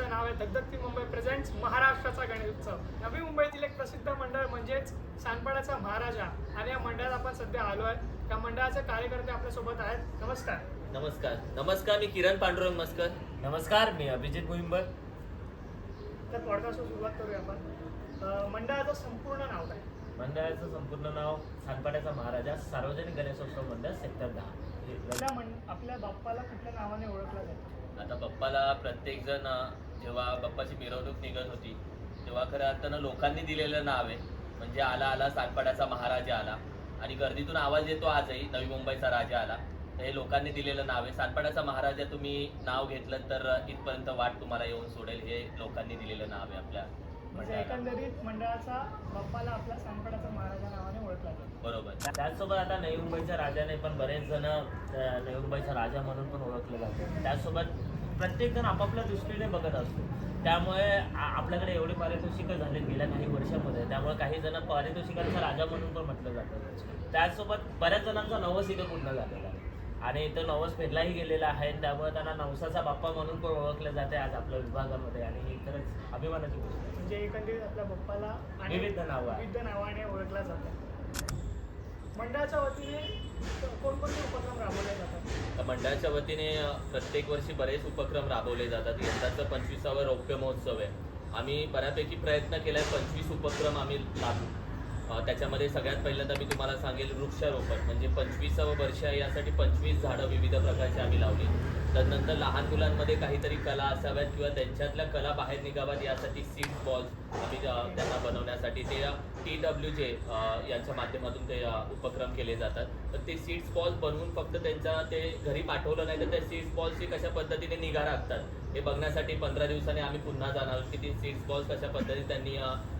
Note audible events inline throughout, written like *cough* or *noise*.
ज्याचं नाव आहे धगधगती मुंबई प्रेझेंट्स महाराष्ट्राचा गणेश उत्सव. नवी मुंबईतील एक प्रसिद्ध मंडळ म्हणजेच सांडपाड्याचा महाराजा. आणि या मंडळात आपण सध्या आलो आहे. त्या मंडळाचे कार्यकर्ते आपल्यासोबत आहेत. नमस्कार. नमस्कार. नमस्कार मी किरण पांडुरंग मस्कर. नमस्कार मी अभिजित मुंबर तर पॉडकास्टवर सुरुवात करूया आपण. मंडळाचं संपूर्ण नाव काय? मंडळाचं संपूर्ण नाव सानपाड्याचा महाराजा सार्वजनिक गणेशोत्सव मंडळ सेक्टर दहा. आपल्या बाप्पाला कुठल्या नावाने ओळखलं जातं? आता बाप्पाला प्रत्येक जण जेव्हा बाप्पाची मिरवणूक निघत होती तेव्हा खरं अर्थानं लोकांनी दिलेलं नाव आहे. म्हणजे आला आला सातपाड्याचा महाराजा आला. आणि गर्दीतून आवाज येतो आजही नवी मुंबईचा राजा आला. तर हे लोकांनी दिलेलं नाव आहे. सातपाड्याचा महाराजा तुम्ही नाव घेतलं तर इथपर्यंत वाट तुम्हाला येऊन सोडेल. हे लोकांनी दिलेलं नाव आहे आपल्या म्हणजे मंडळाला. एकंदरीत मंडळाचा बाप्पाला आपल्या सांडपाड्याचा महाराजा नावाने ओळखला जातो. बरोबर. त्याचसोबत आता नवी मुंबईच्या राजाने पण बरेच जण नवी मुंबईचा राजा म्हणून पण ओळखले जाते. त्यासोबत प्रत्येक जण आपापल्या दृष्टीने बघत असतो. त्यामुळे आपल्याकडे एवढे पारितोषिकं झाले गेल्या काही वर्षामध्ये. त्यामुळे काही जण पारितोषिकांचा राजा म्हणून पण म्हटलं जातं. त्याचसोबत बऱ्याच जणांचा नवस इथं पूर्ण झालेला आहे. आणि तो नवस फेडलाही गेलेला आहे. त्यामुळे त्यांना नवसाचा बाप्पा म्हणून पण ओळखलं जाते आज आपल्या विभागामध्ये. आणि ही खरंच अभिमानाची गोष्ट म्हणजे एकंदरीत आपल्या बाप्पाला. विविध नावाने ओळखला जातं. मंडळाच्या वतीने कोणकोणते उपक्रम राबवले जातात? मंडळाच्या वतीने प्रत्येक वर्षी बरेच उपक्रम राबवले जातात. यंदाचा पंचवीसावा रौप्य महोत्सव आहे. आम्ही बऱ्यापैकी प्रयत्न केलाय पंचवीस उपक्रम आम्ही लागू त्याच्यामध्ये सगळ्यात पहिल्यांदा मी तुम्हाला सांगेल वृक्षारोपण. म्हणजे पंचवीसावं वर्ष आहे यासाठी पंचवीस झाडं विविध प्रकारची आम्ही लावली. त्यानंतर लहान मुलांमध्ये काहीतरी कला असाव्यात किंवा त्यांच्यातल्या कला बाहेर निघाव्यात यासाठी सीट बॉल्स आम्ही त्यांना बनवण्यासाठी ते टी डब्ल्यू जे यांच्या माध्यमातून ते उपक्रम केले जातात. तर ते सीड्स बॉल्स बनवून फक्त त्यांच्या ते घरी पाठवलं नाही तर त्या सीड्स बॉल्सची कशा पद्धतीने निगा राखतात? हे बघण्यासाठी पंधरा दिवसांनी आम्ही पुन्हा जाणार आहोत की ती सीड्स बॉल्स कशा पद्धतीने त्यांनी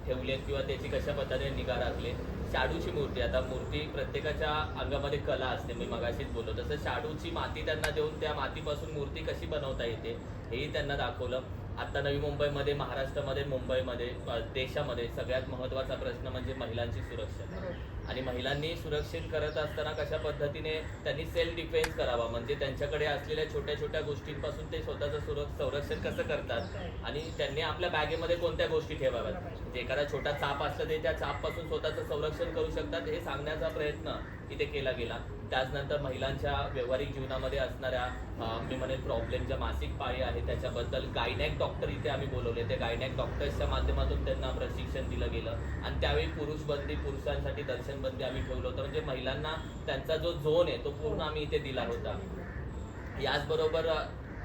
ठेवलेत किंवा त्याची कशा पद्धतीने निगा राखले शाडूची मूर्ती आता मूर्ती प्रत्येकाच्या अंगामध्ये कला असते मी मगाशीच बोललो. तसं शाडूची माती त्यांना देऊन त्या मातीपासून मूर्ती कशी बनवता येते हेही त्यांना दाखवलं. आता नवी मुंबईमध्ये महाराष्ट्रामध्ये मुंबईमध्ये देशामध्ये सगळ्यात महत्त्वाचा प्रश्न म्हणजे महिलांची सुरक्षा. आणि महिलांनी सुरक्षित करत असताना कशा पद्धतीने त्यांनी सेल्फ डिफेन्स करावा? म्हणजे त्यांच्याकडे असलेल्या छोट्या छोट्या गोष्टींपासून ते स्वतःचं सुर संरक्षण कसं करतात? आणि त्यांनी आपल्या बॅगेमध्ये कोणत्या गोष्टी ठेवाव्यात? म्हणजे एखादा छोटा चाप असला तरी त्या चापपासून स्वतःचं संरक्षण करू शकतात हे सांगण्याचा प्रयत्न इथे केला गेला. त्याचनंतर महिलांच्या व्यावहारिक जीवनामध्ये असणाऱ्या मी म्हणे प्रॉब्लेम ज्या मासिक पाळी आहे त्याच्याबद्दल गायनॅक डॉक्टर इथे आम्ही बोलवले. ते गायनॅक डॉक्टर्सच्या माध्यमातून त्यांना प्रशिक्षण दिलं गेलं. आणि त्यावेळी पुरुष बंदी पुरुषांसाठी दर्शन बंदी आम्ही ठेवलं होतं. म्हणजे महिलांना त्यांचा जो झोन आहे तो पूर्ण आम्ही इथे दिला होता. याचबरोबर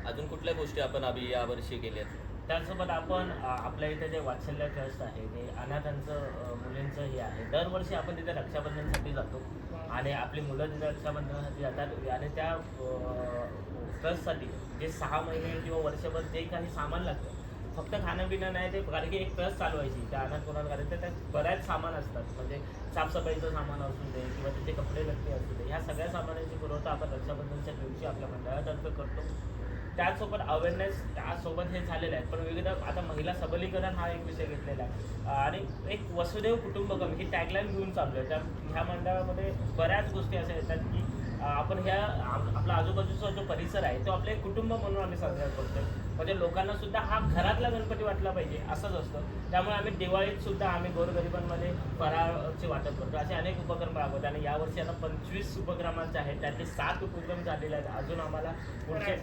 अजून कुठल्या गोष्टी आपण आम्ही यावर्षी केल्यात? त्यासोबत आपण आपल्या इथे जे वात्सल्य ट्रस्ट आहे ते अनाथांचं मुलींचं हे आहे. दरवर्षी आपण तिथे रक्षाबंधनसाठी जातो. आणि आपली मुलं तिथे रक्षाबंधनासाठी जातात. आणि त्या ट्रस्टसाठी जे सहा महिने किंवा वर्षभर जे काही सामान लागतं फक्त खाणं पिणं नाही ते कारण की एक ट्रस्ट चालवायची त्या अनाथ कोणाला कारण तर त्यात बऱ्याच सामान असतात. म्हणजे साफसफाईचं सामान असू दे किंवा त्याचे कपडे लत्ते असू दे ह्या सगळ्या सामानाची पुरवठा आपण रक्षाबंधनच्या दिवशी आपल्या मंडळातर्फे करतो. त्याचसोबत अवेअरनेस त्यासोबत हे झालेलं आहे. पण विविध आता महिला सबलीकरण हा एक विषय घेतलेला आहे. आणि एक वसुदेव कुटुंबकम ही टॅगलाईन घेऊन चालू आहे त्या ह्या मंडळामध्ये बऱ्याच गोष्टी अशा येतात की आपण ह्या आम- आपला आजूबाजूचा जो परिसर आहे तो आपले एक कुटुंब म्हणून आम्ही साजरा करतो म्हणजे लोकांना सुद्धा हा घरातला गणपती वाटला पाहिजे असंच असतं. त्यामुळे आम्ही दिवाळीत सुद्धा आम्ही गोरगरिबांमध्ये फराळचे वाटप करतो. असे अनेक उपक्रम राबवतो आणि यावर्षी आता पंचवीस उपक्रमांचे आहेत. त्यातले सात उपक्रम झालेले आहेत. अजून आम्हाला पुढचे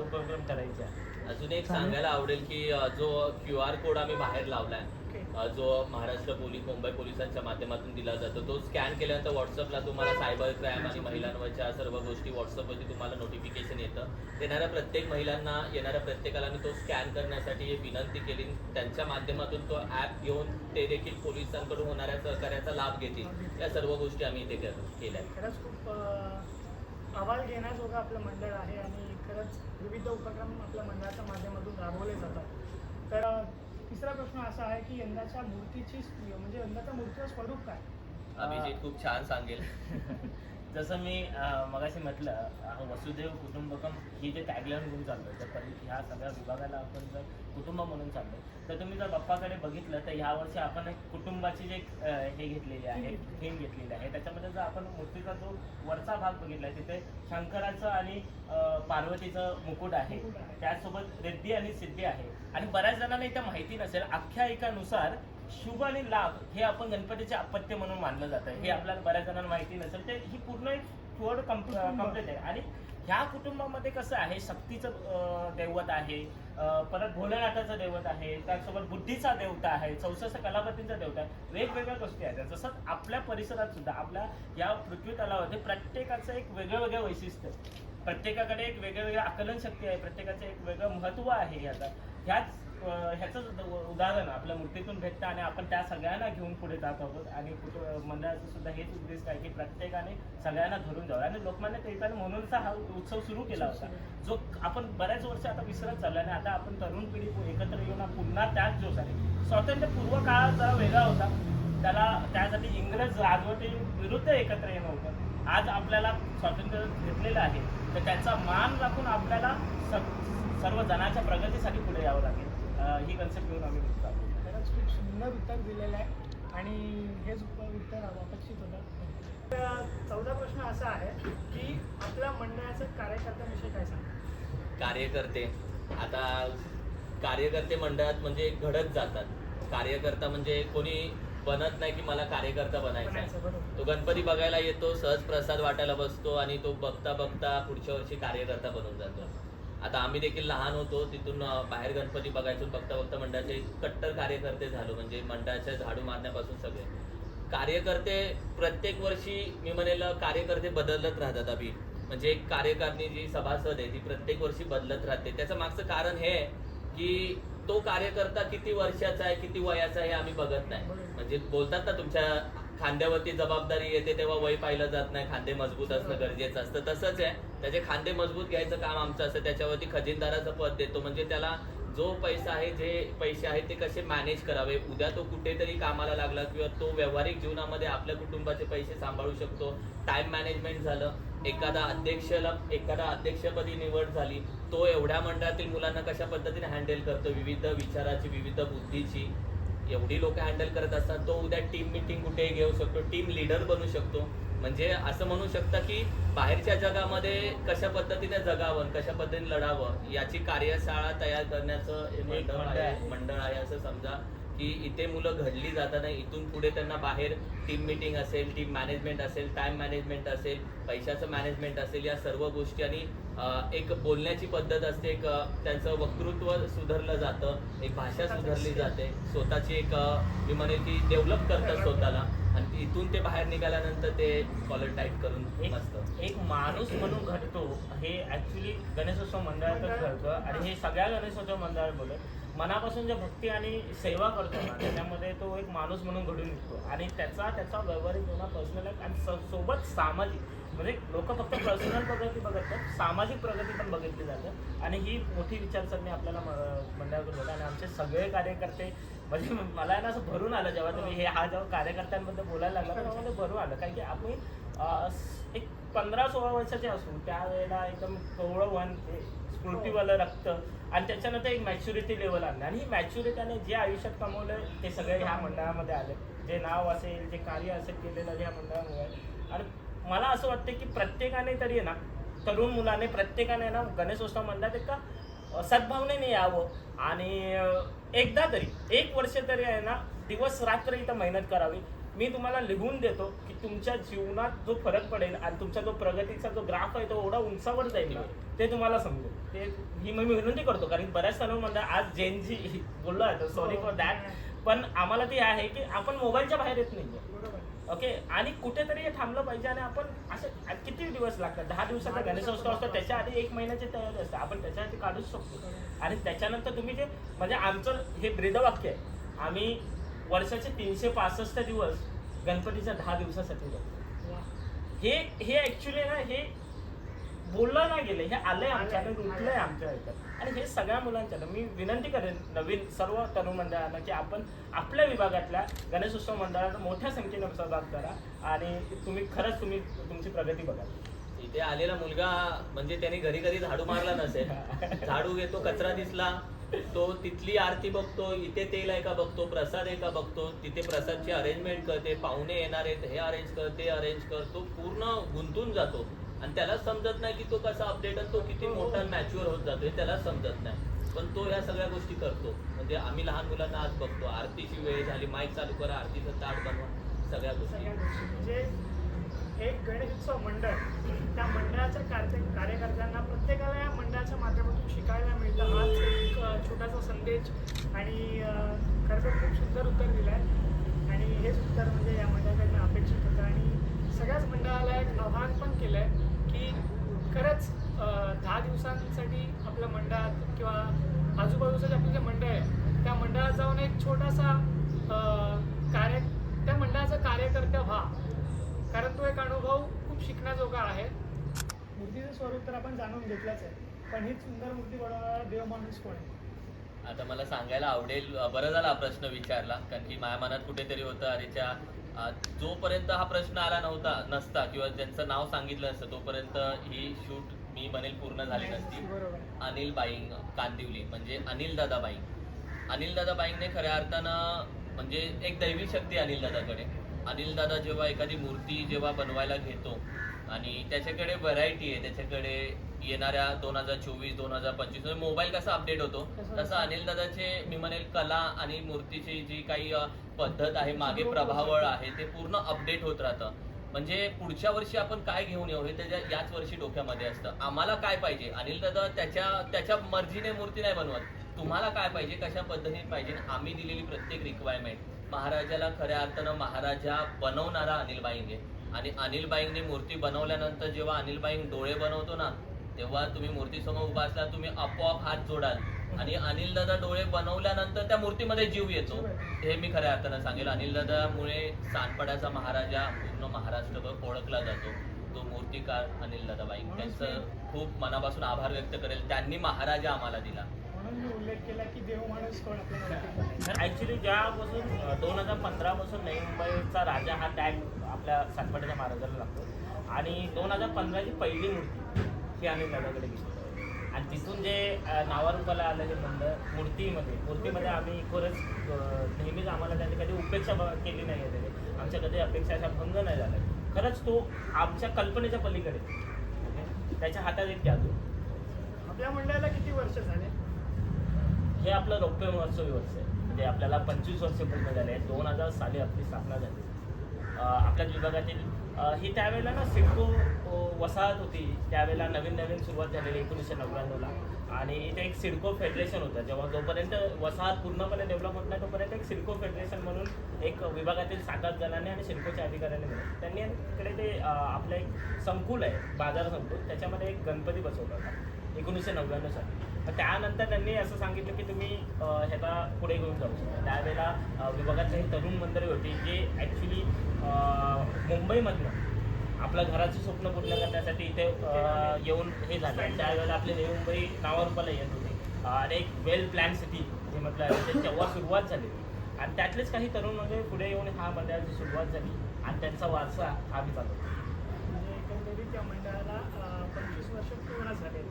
उपक्रम करायचे आहेत. अजून एक सांगायला आवडेल की जो क्यू आर कोड आम्ही बाहेर लावलाय जो महाराष्ट्र पोलीस मुंबई पोलिसांच्या माध्यमातून दिला जातो तो स्कॅन केल्यानंतर व्हॉट्सअपला तुम्हाला सायबर क्राईम आणि महिलांवरच्या सर्व गोष्टी व्हॉट्सअपवरती तुम्हाला नोटिफिकेशन येतं. येणाऱ्या प्रत्येक महिलांना येणाऱ्या प्रत्येकाला मी तो स्कॅन करण्यासाठी विनंती केली. त्यांच्या माध्यमातून तो ॲप घेऊन ते देखील पोलिसांकडून होणाऱ्या सहकार्याचा लाभ घेतील. या सर्व गोष्टी आम्ही इथे केल्या आहेत. खरंच खूप अं, आवाज घेण्याजोगं आपलं मंडळ आहे आणि खरंच विविध उपक्रम आपल्या मंडळाच्या माध्यमातून राबवले जातात तर तिसरा प्रश्न असा आहे की यंदाच्या मूर्तीची म्हणजे यंदाच्या मूर्तीचं स्वरूप काय अभिजित खूप छान सांगेल *laughs* जसं मी मगाशी म्हटलं वसुदेव कुटुंबकम ही जे टॅगलाईन घेऊन चाललो तर ह्या सगळ्या विभागाला आपण जर कुटुंब म्हणून चाललो तर तुम्ही जर बाप्पाकडे बघितलं तर ह्या वर्षी आपण एक कुटुंबाची जे हे घेतलेली आहे थीम घेतलेली आहे त्याच्यामध्ये जर आपण मूर्तीचा जो वरचा भाग बघितला तिथे शंकराचं आणि पार्वतीचं मुकुट आहे मुकुट आहे. त्यासोबत रिद्धी आणि सिद्धी आहे आणि बऱ्याच जणांना इथं माहिती नसेल आख्यायिकानुसार शुभ आणि लाभ हे आपण गणपतीचे अपत्य म्हणून मानलं जातं. हे आपल्याला बऱ्याच जणांना माहिती नसेल ते ही पूर्ण एक थोड कंप्लीट आहे. आणि ह्या कुटुंबामध्ये कसं आहे शक्तीचं दैवत आहे परत भोलेनाथाचं दैवत आहे त्याचसोबत बुद्धीचा देवता आहे चौसष्ट कलापतींचा देवता आहे वेगवेगळ्या गोष्टी आहेत. जसंच आपल्या परिसरात सुद्धा आपल्या या पृथ्वी तलावामध्ये प्रत्येकाचं एक वेगळं वेगळं वैशिष्ट्य. आहे. प्रत्येकाकडे एक वेगळं वेगळं आकलन शक्ती आहे प्रत्येकाचं एक वेगळं महत्त्व आहे याचा. ह्याच उद- उदाहरण आपल्या मूर्तीतून भेटतं आणि आपण त्या सगळ्यांना घेऊन पुढे जात आहोत. आणि मंडळाचं सुद्धा हेच उद्देश आहे की प्रत्येकाने सगळ्यांना धरून जावं. आणि लोकमान्य टिळकांनी म्हणूनचा हा उत्सव सुरू केला होता. जो आपण बऱ्याच वर्ष आता विसरत चालला आणि आता आपण तरुण पिढी एकत्र येऊन पुन्हा त्याच जोशाने स्वातंत्र्यपूर्व काळात जरा वेगळा होता. त्याला त्यासाठी इंग्रज राजवटी विरुद्ध एकत्र येणं होतं. आज आपल्याला स्वातंत्र्य घेतलेलं आहे. तर त्याचा मान राखून आपल्याला सर्व जणांच्या प्रगतीसाठी पुढे यावं लागेल. ही कन्सेप्ट घेऊन आम्ही आहोत. खरंच खूप सुंदर उत्तर दिलेलं आहे. आणि हेच उत्तर अपेक्षित होतं. तर चौदा प्रश्न असा आहे की आपल्या मंडळाचं कार्यकर्त्यांविषयी काय सांगा कार्यकर्ते. आता कार्यकर्ते मंडळात म्हणजे घडत जातात. कार्यकर्ता म्हणजे कोणी बनत नाही की मला कार्यकर्ता बनायचा आहे. तो गणपती बघायला येतो सहज प्रसाद वाटायला बसतो आणि तो बघता बघता पुढच्या वर्षी कार्यकर्ता बनून जातो. आता आम्ही देखील लहान होतो तिथून बाहेर गणपती बघायचो बघता बघता मंडळाचे कट्टर कार्यकर्ते झालो म्हणजे मंडळाच्या झाडू मारण्यापासून सगळे. कार्यकर्ते प्रत्येक वर्षी मी म्हणेल कार्यकर्ते बदलत राहतात अभि. म्हणजे एक कार्यकारिणी जी सभासद आहे ती प्रत्येक वर्षी बदलत राहते. त्याचं मागचं कारण हे आहे की तो कार्यकर्ता किती वर्षाचा आहे किती वयाचा आहे हे आम्ही बघत नाही. म्हणजे बोलतात ना तुमच्या खांद्यावरती जबाबदारी येते तेव्हा वय पाहिलं जात नाही. खांदे मजबूत असणं गरजेचं असतं. तसंच आहे. त्याचे खांदे मजबूत घ्यायचं काम आमचं असतं. त्याच्यावरती खजिनदाराचं पद देतो. म्हणजे त्याला जो पैसा आहे जे पैसे आहेत ते कसे मॅनेज करावे? उद्या तो कुठेतरी कामाला लागला किंवा तो व्यावहारिक जीवनामध्ये आपल्या कुटुंबाचे पैसे सांभाळू शकतो. टाइम मॅनेजमेंट झालं. एखादा अध्यक्षला एखादा अध्यक्षपदी निवड झाली. तो एवढ्या मंडळातील मुलांना कशा पद्धतीने हँडल करतो? विविध विचाराची विविध बुद्धीची. एवढी लोक हँडल करत असतात तो उद्या टीम मिटिंग कुठेही घेऊ शकतो टीम लीडर बनू शकतो म्हणजे असं म्हणू शकता की बाहेरच्या जगामध्ये कशा पद्धतीने जगावं कशा पद्धतीने लढावं याची कार्यशाळा तयार करण्याचं मंडळ आहे. मंडळ आहे असं समजा की इथे मुलं घडली जाताना इथून पुढे त्यांना बाहेर टीम मिटिंग असेल टीम मॅनेजमेंट असेल टाइम मॅनेजमेंट असेल पैशाचं मॅनेजमेंट असेल या सर्व गोष्टी आणि एक बोलण्याची पद्धत असते एक त्यांचं वक्तृत्व सुधारलं जातं एक भाषा सुधारली जाते स्वतःची एक मी म्हणेल की डेव्हलप करतात स्वतःला. आणि इथून ते बाहेर निघाल्यानंतर ते कॉलर टाईट करून मस्त. एक माणूस म्हणून घडतो हे ऍक्च्युली गणेशोत्सव मंडळातच घडतं. आणि हे सगळ्या गणेशोत्सव मंडळात बोलत मनापासून जे भक्ती आणि सेवा करतो ना त्याच्यामध्ये तो एक माणूस म्हणून घडून निघतो. आणि त्याचा त्याचा व्यावहारिक होणा पर्सनल आणि स- सोबत सामाजिक म्हणजे लोक फक्त पर्सनल प्रगती बघत नाही सामाजिक प्रगती पण बघितली जाते. आणि ही मोठी विचारसरणी आपल्याला म- मंडळाकडून होते आणि आमचे सगळे कार्यकर्ते म्हणजे मला ना असं भरून आलं जेव्हा तुम्ही हे हा जेव्हा कार्यकर्त्यांबद्दल बोलायला लागला तेव्हा मला भरून आलं. कारण की आम्ही एक पंधरा सोळा वर्षाचे असू त्यावेळेला एकदम कवळं वन स्फूर्तीवालं रक्त आणि त्याच्यानंतर एक मॅच्युरिटी लेवल आणलं आणि ही मॅच्युरिटीने जे आयुष्यात कमवलं ते सगळे ह्या मंडळामध्ये आले जे नाव असेल जे कार्य असेल केलेलं ह्या मंडळामुळे. आणि मला असं वाटतं की प्रत्येकाने तरी आहे ना तरुण मुलाने प्रत्येकाने ना गणेशोत्सव मंडळात एका सद्भावनेने यावं. आणि एकदा तरी एक वर्ष तरी आहे ना दिवस रात्र इथं मेहनत करावी. मी तुम्हाला लिहून देतो की तुमच्या जीवनात जो फरक पडेल आणि तुमचा जो प्रगतीचा जो ग्राफ आहे तो एवढा उंचावर जाईल ना ते तुम्हाला समजेल. ते ही मी विनंती करतो कारण बऱ्याच म्हणतात आज जेनजी बोललो आहे सॉरी फॉर दॅट पण आम्हाला ते आहे की आपण मोबाईलच्या बाहेर येत नाही ओके आणि कुठेतरी हे थांबलं पाहिजे आणि आपण असं किती दिवस लागतात? दहा दिवसाचा गणेशोत्सव असतो त्याच्या आधी एक महिन्याची तयारी असते. आपण त्याच्यासाठी काढूच शकतो. आणि त्याच्यानंतर तुम्ही जे म्हणजे आमचं हे ब्रीदवाक्य आहे आम्ही वर्षाचे तीनशे पासष्ट दिवस गणपतीच्या दहा दिवसासाठी जातो. हे हे ऍक्च्युली ना हे बोललं नाही गेलं. हे आलंय आमच्याकडे रुतलंय आमच्या ह्याच्यात आणि हे सगळ्या मुलांच्या मी विनंती करेन नवीन सर्व तरुण मंडळांना की आपण आपल्या विभागातल्या गणेशोत्सव मंडळाला मोठ्या संख्येने सहभाग करा आणि तुम्ही खरंच तुम्ही तुमची प्रगती बघा. इथे आलेला मुलगा म्हणजे त्याने घरी घरी झाडू मारला नसेल. *laughs* झाडू घेतो कचरा दिसला तो तिथली आरती बघतो इथे तेल आहे का बघतो प्रसाद आहे का बघतो तिथे प्रसादची अरेंजमेंट करते पाहुणे येणार आहेत हे अरेंज कर ते अरेंज कर तो पूर्ण गुंतून जातो. आणि त्याला समजत नाही की तो कसा अपडेट आणि तो किती मोठा मॅच्युअर होत जातोय त्याला समजत नाही. पण तो ह्या सगळ्या गोष्टी करतो. म्हणजे आम्ही लहान मुलांना आज बघतो आरतीची वेळ झाली माईक चालू करा आरतीचं ताट बनवा सगळ्या गोष्टी. म्हणजे एक गणेशोत्सव मंडळ त्या मंडळाच्या कार्य कार्यकर्त्यांना प्रत्येकाला या मंडळाच्या माध्यमातून शिकायला मिळतं. आज एक छोटासा संदेश आणि खरं तर खूप सुंदर उत्तर दिलं आहे आणि हेच उत्तर म्हणजे या मंडळाकडनं अपेक्षित होतं. आणि सगळ्याच मंडळाला एक आव्हान पण केलं आहे की खरंच दहा दिवसांसाठी आपल्या मंडळात किंवा आजूबाजूचं जे आपलं जे मंडळ आहे त्या मंडळात जाऊन एक छोटासा कार्य त्या मंडळाचं कार्यकर्ता व्हा. कारण तो एक अनुभव खूप शिकण्याजोगा आहे. मूर्तीचं स्वरूप तर आपण जाणून घेतलंच आहे पण हीच सुंदर मूर्ती बनवणारा देव माणूस कोण आहे? आता मला सांगायला आवडेल बरं झाला हा प्रश्न विचारला कारण की माझ्या मनात कुठेतरी होतं अरेच्या जोपर्यंत हा प्रश्न आला नव्हता नसता किंवा ज्यांचं नाव सांगितलं नसतं तोपर्यंत ही शूट मी बनेल पूर्ण झाली नसती. बरोबर. अनिल बाईंग कांदिवली म्हणजे अनिल दादा बाईंग अनिल दादा बाईंगने खऱ्या अर्थानं म्हणजे एक दैवी शक्ती अनिल दादाकडे अनिल दादा जेव्हा एखादी मूर्ती जेव्हा बनवायला घेतो आणि त्याच्याकडे व्हरायटी आहे त्याच्याकडे येणाऱ्या दोन हजार चोवीस दोन हजार पंचवीस मोबाईल कसा अपडेट होतो तसं- अनिल दादाचे मी म्हणेल कला आणि मूर्तीची जी काही पद्धत आहे मागे प्रभावळ आहे ते पूर्ण अपडेट होत राहतं. म्हणजे पुढच्या वर्षी आपण काय घेऊन येऊ हे त्याच्या याच वर्षी डोक्यामध्ये असतं. आम्हाला काय पाहिजे? अनिल दादा त्याच्या त्याच्या मर्जीने मूर्ती नाही बनवत. तुम्हाला काय पाहिजे? कशा पद्धतीने पाहिजे? आम्ही दिलेली प्रत्येक रिक्वायरमेंट महाराजाला खऱ्या अर्थानं महाराजा बनवणारा अनिल बाईंग आहे आणि अनिल बाईंगने मूर्ती बनवल्यानंतर जेव्हा अनिल बाईंग डोळे बनवतो ना तेव्हा तुम्ही मूर्तीसमोर उभा असला तुम्ही आपोआप हात जोडाल. आणि अनिल दादा डोळे बनवल्यानंतर त्या मूर्तीमध्ये जीव येतो. हे मी खऱ्या अर्थानं सांगेल. अनिल दादामुळे सानपाड्याचा महाराजा पूर्ण महाराष्ट्रभर ओळखला जातो. तो मूर्तिकार अनिल दादा बाईंग त्यांचं खूप मनापासून आभार व्यक्त करेल. त्यांनी महाराजा आम्हाला दिला. म्हणून मी उल्लेख केला की देव माणूस कोण आपल्या मूर्तीत तर ॲक्च्युली ज्यापासून दोन हजार पंधरापासून नवी मुंबईचा राजा हा टॅग आपल्या सातपाड्याच्या महाराजाला लागतो. आणि दोन हजार पंधराची पहिली मूर्ती ही आम्ही दादाकडे गेली आणि तिथून जे नावारूपाला आलं हे मंडळ मूर्तीमध्ये मूर्तीमध्ये आम्ही खरंच नेहमीच आम्हाला त्यांनी कधी उपेक्षा केली नाही आहे त्याने आमच्या कधी अपेक्षा अशा भंग नाही झाल्या. खरंच तो आमच्या कल्पनेच्या पलीकडे? त्याच्या हातात एक जादू. आपल्या मंडळाला किती वर्ष झाले? हे आपलं रौप्य महोत्सवी वर्ष आहे. म्हणजे आपल्याला पंचवीस वर्ष पूर्ण झाले आहेत. दोन हजार साली आपली स्थापना झाली आपल्या आपल्याच विभागातील ही त्यावेळेला ना सिडको वसाहत होती. त्यावेळेला नवीन नवीन सुरुवात झालेली एकोणीसशे नव्याण्णवला आणि इथे एक सिडको फेडरेशन होतं. जेव्हा जोपर्यंत वसाहत पूर्णपणे डेव्हलप होत नाही तोपर्यंत एक सिडको फेडरेशन म्हणून एक विभागातील सात आठ जणांनी आणि सिडकोच्या अधिकाऱ्यांनी मिळून त्यांनी तिकडे ते आपलं एक संकुल आहे बाजार संकुल. त्याच्यामध्ये एक गणपती बसवला होता. एकोणीसशे नव्याण्णव साली. त्यानंतर त्यांनी असं सांगितलं की तुम्ही ह्याला पुढे घेऊन जाऊ. शकता त्यावेळेला विभागात काही तरुण मंडळी होती जे ॲक्च्युली मुंबईमधनं आपलं घराचं स्वप्न पूर्ण करण्यासाठी इथे येऊन हे झालं. आणि त्यावेळेला आपले नवी मुंबई नावारूपाला येत होते. आणि एक वेल प्लॅन सिटी जे म्हटलं ते तेव्हा सुरुवात झाली आणि त्यातलेच काही तरुण म्हणजे पुढे येऊन हा मंडळाची सुरुवात झाली. आणि त्यांचा वारसा हा बी चालू म्हणजे एकंदरीत त्या मंडळाला पंचवीस वर्ष पूर्ण झाले.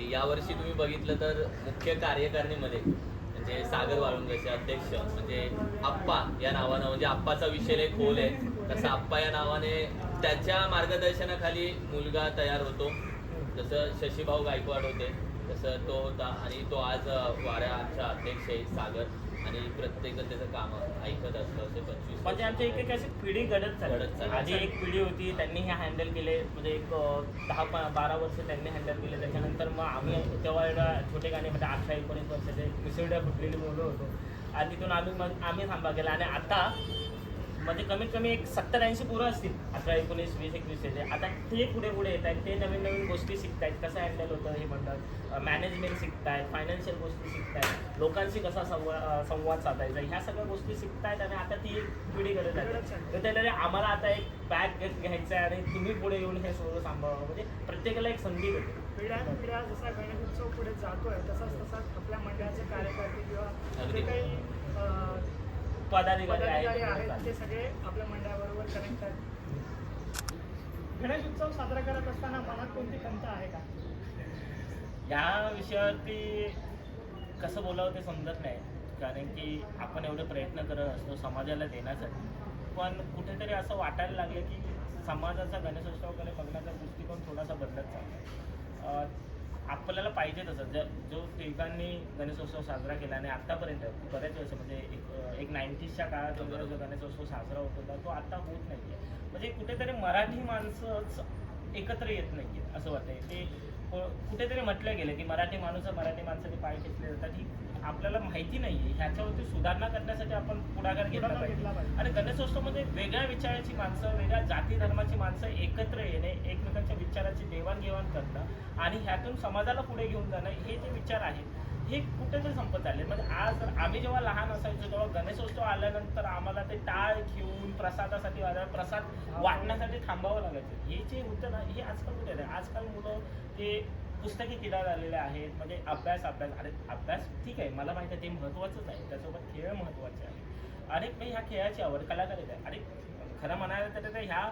होती. यावर्षी तुम्ही बघितलं तर मुख्य कार्यकारिणीमध्ये म्हणजे सागर वाळुंगचे अध्यक्ष म्हणजे आप्पा या नावानं म्हणजे आप्पाचा विषय लय खोल आहे. तसं आप्पा या नावाने त्याच्या मार्गदर्शनाखाली मुलगा तयार होतो. जसं शशीभाऊ गायकवाड होते. तसं तो होता आणि तो आज अं, वाऱ्या अध्यक्ष आहे सागर. आणि प्रत्येक जण त्याचं काम ऐकत असतं असे पंचवीस म्हणजे आमच्या एक एक अशी पिढी घडत घडत चालली चालली. आधी एक पिढी होती त्यांनी हे हँडल केले. म्हणजे एक अं, दहा प- बारा वर्ष त्यांनी हँडल केले. त्याच्यानंतर मग आम्ही तेव्हा एवढा छोटे गाणे म्हणजे अठरा एकोणीस वर्षाचे मिसळड्या फुटलेली मुलं होतो. आणि तिथून आम्ही मग आम्ही थांबा केला. आणि आता म्हणजे कमीत कमी एक सत्तर ऐंशी पोरं असतील. अठरा एकोणीस वीस एकवीसचे आता ते पुढे पुढे येत आहेत ते नवीन नवीन गोष्टी शिकतायत. कसं हँडल होतं हे म्हणतात. मॅनेजमेंट शिकतायत. फायनान्शियल गोष्टी शिकतायत. लोकांशी कसा संवाद अं, संवाद साधायचा? ह्या सगळ्या गोष्टी शिकतायत आणि आता ती एक पिढी घडत आहे. तर त्याला आम्हाला आता एक बॅग घ्यायचं आहे आणि तुम्ही पुढे येऊन हे सगळं सांभाळावं. म्हणजे प्रत्येकाला एक संधी भेटेल. पिढ्या पिढ्या जसा गणेश उत्सव पुढे जातोय तसाच तसाच आपल्या मंडळाचे कार्यकर्ते किंवा. जे काही पदाधिकारी आहेत ते सगळे आपल्या मंडळाबरोबर कनेक्ट आहेत. गणेश उत्सव साजरा करत असताना मनात कोणती खंत आहे का? या विषयावरती कसं बोलावं ते समजत नाही. कारण की आपण एवढे प्रयत्न करत असतो समाजाला देण्यासाठी. पण कुठेतरी असं वाटायला लागलं की समाजाचा गणेशोत्सवाकडे बघण्याचा दृष्टिकोन थोडासा बदलत चालला. आपल्याला पाहिजे तसं. ज जो टिळकांनी गणेशोत्सव साजरा केला आणि आत्तापर्यंत बऱ्याच वेळेस म्हणजे एक एक नाईन्टीजच्या काळात वगैरे जो गणेशोत्सव साजरा होत होता तो आता होत नाही आहे म्हणजे कुठेतरी मराठी माणसंच एकत्र येत नाही आहेत असं वाटतं ते कुठेतरी म्हटलं गेलं की मराठी माणूस आणि माणसाचे पाय खेचले जातात. ही आपल्याला माहिती नाही आहे ह्याच्यावरती सुधारणा करण्यासाठी आपण पुढाकार घेतला पाहिजे. आणि गणेशोत्सव म्हणजे वेगळ्या विचाराची माणसं वेगळ्या जाती धर्माची माणसं एकत्र येणे एकमेकांच्या विचाराची देवाणघेवाण करणं आणि ह्यातून समाजाला पुढे घेऊन जाणं हे जे विचार आहेत हे कुठेतरी संपत आले. म्हणजे आज आम्ही जेव्हा लहान असायचो तेव्हा गणेशोत्सव आल्यानंतर आम्हाला ते टाळ घेऊन प्रसादासाठी वाजायला प्रसाद वाटण्यासाठी थांबावं लागायचं. हे जे होतं ना हे आजकाल कुठे आहे? आजकाल मुलं ते पुस्तके किडा झालेले आहेत म्हणजे अभ्यास अभ्यास. अरे अभ्यास ठीक आहे मला माहिती आहे ते महत्त्वाचंच आहे. त्यासोबत खेळ महत्त्वाचे आहे अरे मी ह्या खेळाची आवड कलाकार आहे. अरे खरं म्हणायला तर ह्या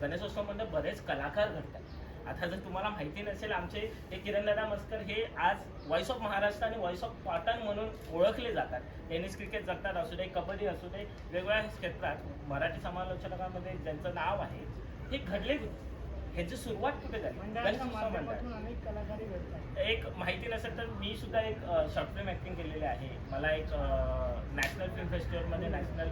गणेशोत्सवामध्ये बरेच कलाकार घडतात. आता जर तुम्हाला माहिती नसेल आमचे हे किरणदादा मस्कर हे आज व्हॉइस ऑफ महाराष्ट्र आणि व्हॉइस ऑफ कॉटन म्हणून ओळखले जातात. टेनिस क्रिकेट जगतात असू दे कबड्डी असू दे वेगवेगळ्या क्षेत्रात मराठी समालोचकांमध्ये ज्यांचं नाव आहे हे घडले? ह्याची सुरुवात कुठे झाली? एक माहिती नसेल तर मी सुद्धा एक शॉर्ट फिल्म ॲक्टिंग केलेली आहे. मला एक नॅशनल फिल्म फेस्टिवलमध्ये नॅशनल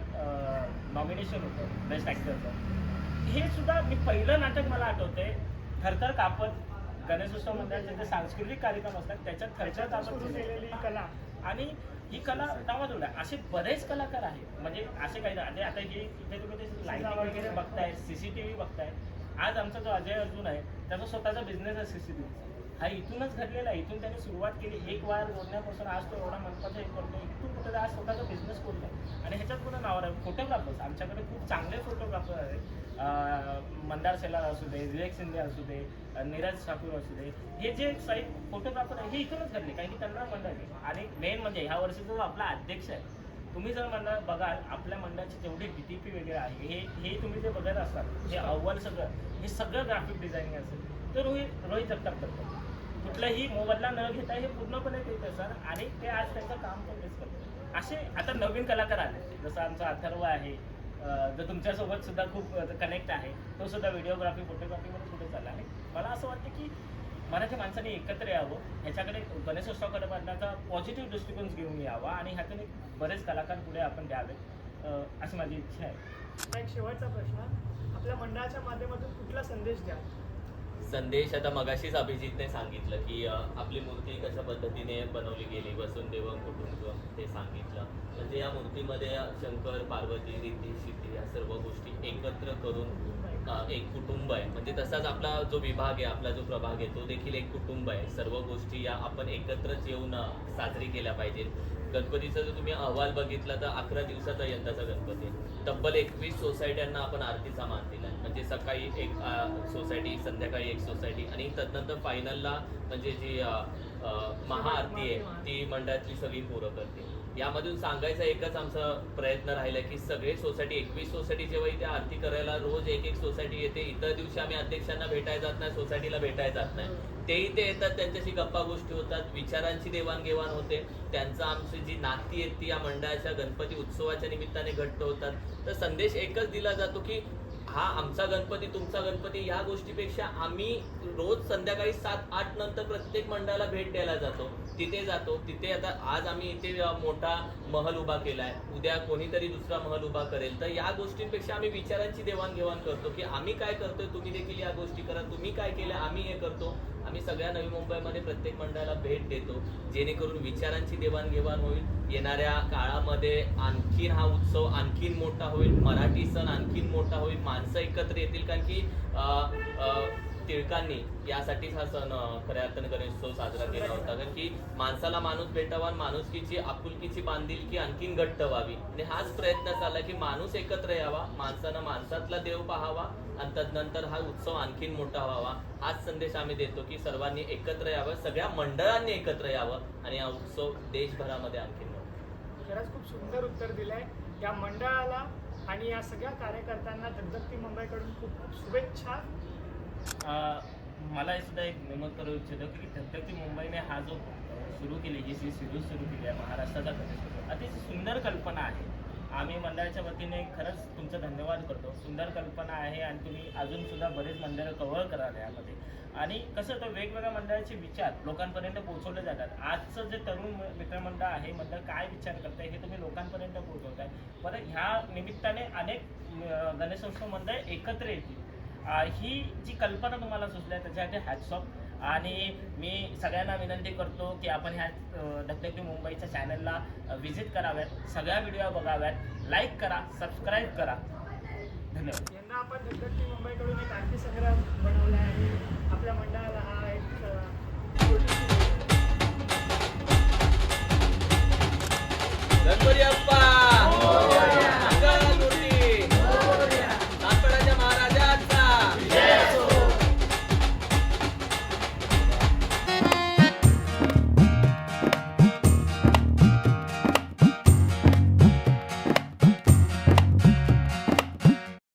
नॉमिनेशन होतं बेस्ट ॲक्टरचं हे सुद्धा मी पहिलं नाटक मला आठवतंय. थरथर कापत गणेशोत्सव मंडळाचे जे सांस्कृतिक कार्यक्रम असतात त्याच्यात थरथर कापत केलेलं. कला. आणि ही कला नावाजवळ आहे असे बरेच कलाकार आहेत. म्हणजे असे काही नाही. आता हे इथे तुम्ही ते लाईटिंग वगैरे बघताय सीसीटीव्ही बघताय. आज आमचा जो अजय अर्जुन आहे त्याचा स्वतःचा बिझनेस आहे सीसीटीव्हीचा हा इथूनच घडलेला आहे. इथून त्याने सुरुवात केली. एक वायर जोडण्यापासून आज तो एवढा मनपाचा हे करतो इथून कुठे आज स्वतःचा बिझनेस आहे आणि ह्याच्यात पुन्हा नाव आहे फोटोग्राफर्स आमच्याकडे खूप चांगले फोटोग्राफर आहेत. मंदार सेलार असू दे विवेक शिंदे असू दे नीरज ठाकूर असू दे हे जे काही फोटोग्राफर आहे हे इथूनच घडले कारण की त्यांना मंडळ आहे. आणि मेन म्हणजे ह्या वर्षीचा जो आपला अध्यक्ष आहे तुम्ही जर मंडळ बघाल आपल्या मंडळाचे जेवढे डी टी पी वगैरे आहे हे हे तुम्ही जे बघत असतात हे अव्वल सगळं हे सगळं ग्राफिक डिझायनिंग असेल तर रोहित रोहित जगताप करतात कुठलाही मोबदला न घेता हे पूर्णपणे ते करतात आणि ते आज त्यांचं काम पण तेच करतात. असे आता नवीन कलाकार आले जसं आमचा अथर्व आहे जो तुमच्यासोबत सुद्धा खूप कनेक्ट आहे तो सुद्धा व्हिडिओग्राफी फोटोग्राफीमध्ये पुढे चालला आहे? मला असं वाटतं की मराठी माणसाने एकत्र यावं ह्याच्याकडे गणेशोत्सवाकडे बघण्याचा पॉझिटिव्ह दृष्टिकोन घेऊन यावा आणि ह्यातून बरेच कलाकार पुढे आपण द्यावेत अशी माझी इच्छा आहे. एक शेवटचा प्रश्न. आपल्या मंडळाच्या माध्यमातून कुठला संदेश द्या संदेश आता मगाशीच अभिजितने सांगितलं की आपली मूर्ती कशा पद्धतीने बनवली गेली वसुंदेव कुटुंब ते सांगितलं. म्हणजे या मूर्तीमध्ये शंकर पार्वती रिद्धी सिद्धी या सर्व गोष्टी एकत्र करून एक कुटुंब आहे. म्हणजे तसाच आपला जो विभाग आहे आपला जो प्रभाग आहे तो देखील एक कुटुंब आहे. सर्व गोष्टी या आपण एकत्रच येऊन साजरी केल्या पाहिजेत. गणपतीचा जर तुम्ही अहवाल बघितला तर अकरा दिवसाचा यंदाचा गणपती आहे. तब्बल एकवीस सोसायट्यांना आपण आरतीचा मान दिला म्हणजे सकाळी एक सोसायटी संध्याकाळी एक सोसायटी आणि तदनंतर फायनलला म्हणजे जी महाआरती आहे ती मंडळातली सगळी पोरं करते. यामधून सांगायचा एकच आमचा प्रयत्न राहिला की सगळे सोसायटी एकवीस सोसायटी जेव्हा इथे आरती करायला रोज एक एक सोसायटी येते इतर दिवशी आम्ही अध्यक्षांना भेटायला जात नाही सोसायटीला भेटायला जात नाही. ते इथे येतात त्यांच्याशी गप्पा गोष्टी होतात विचारांची देवाणघेवाण होते. त्यांचं आमची जी नाती आहेत ती या मंडळाच्या गणपती उत्सवाच्या निमित्ताने घट्ट होतात. तर संदेश एकच दिला जातो की हा आमचा गणपती तुमचा गणपती या गोष्टीपेक्षा आम्ही रोज संध्याकाळी सात आठ नंतर प्रत्येक मंडळाला भेट द्यायला जातो. तिथे जातो. तिथे आता आज आम्ही इथे मोठा महल उभा केला आहे उद्या कोणीतरी दुसरा महल उभा करेल. तर या गोष्टींपेक्षा आम्ही विचारांची देवाणघेवाण करतो की आम्ही काय करतोय तुम्ही देखील या गोष्टी करा. तुम्ही काय केलं आम्ही हे करतो. आम्ही सगळ्या नवी मुंबईमध्ये प्रत्येक मंडळाला भेट देतो. जेणेकरून विचारांची देवाणघेवाण होईल. येणाऱ्या काळामध्ये आणखीन हा उत्सव आणखीन मोठा होईल. मराठी सण आणखीन मोठा होईल. माणसं एकत्र येतील. कारण की टिळकांनी यासाठीच हा सण अं, खऱ्या अर्थाने गणेशोत्सव साजरा केला होता. कारण की माणसाला माणूस भेटावा आणि माणुसकीची आपुलकीची बांधिलकी आणखीन घट्ट व्हावी. आणि हाच प्रयत्न झाला की माणूस एकत्र यावा माणसानं माणसातला देव पाहावा आणि तदनंतर हा उत्सव आणखीन मोठा व्हावा. हाच संदेश आम्ही देतो की सर्वांनी एकत्र यावं सगळ्या मंडळांनी एकत्र यावं आणि हा उत्सव देशभरामध्ये आणखीन खरंच खूप सुंदर उत्तर दिलंय. या मंडळाला आणि या सगळ्या कार्यकर्त्यांना दगदगती मुंबईकडून खूप खूप शुभेच्छा. मला सुद्धा एक नमूद करू इच्छितो की धगधगती मुंबईने हा जो सुरू केली जी जी सिरीज सुरू केली आहे महाराष्ट्राचा अतिशय सुंदर कल्पना आहे. आम्ही मंडळाच्या वतीने खरंच तुमचं धन्यवाद करतो. सुंदर कल्पना आहे आणि तुम्ही अजून सुद्धा बरेच मंडळं कव्हर कराल यामध्ये. आणि कसं तर वेगवेगळ्या मंडळाचे विचार लोकांपर्यंत पोहोचवले जातात. आजचं जे तरुण मित्रमंडळ आहे मंडळ काय विचार करताय हे तुम्ही लोकांपर्यंत पोहोचवताय. परत ह्या निमित्ताने अनेक गणेशोत्सव मंडळ एकत्र येतील. ही जी कल्पना तुम्हाला सुचल्या त्याच्यासाठी हॅट्स ऑफ आणि मी सगळ्यांना विनंती करतो की आपण ह्या धबधबी मुंबईच्या चॅनलला व्हिजिट कराव्यात. सगळ्या व्हिडिओ बघाव्यात. लाईक करा सबस्क्राईब करा. धन्यवाद. यंदा आपण धबधबी मुंबईकडून एक आरती संग्रह बनवला आहे आपल्या मंडळाला हा एक गणपती अप्पा!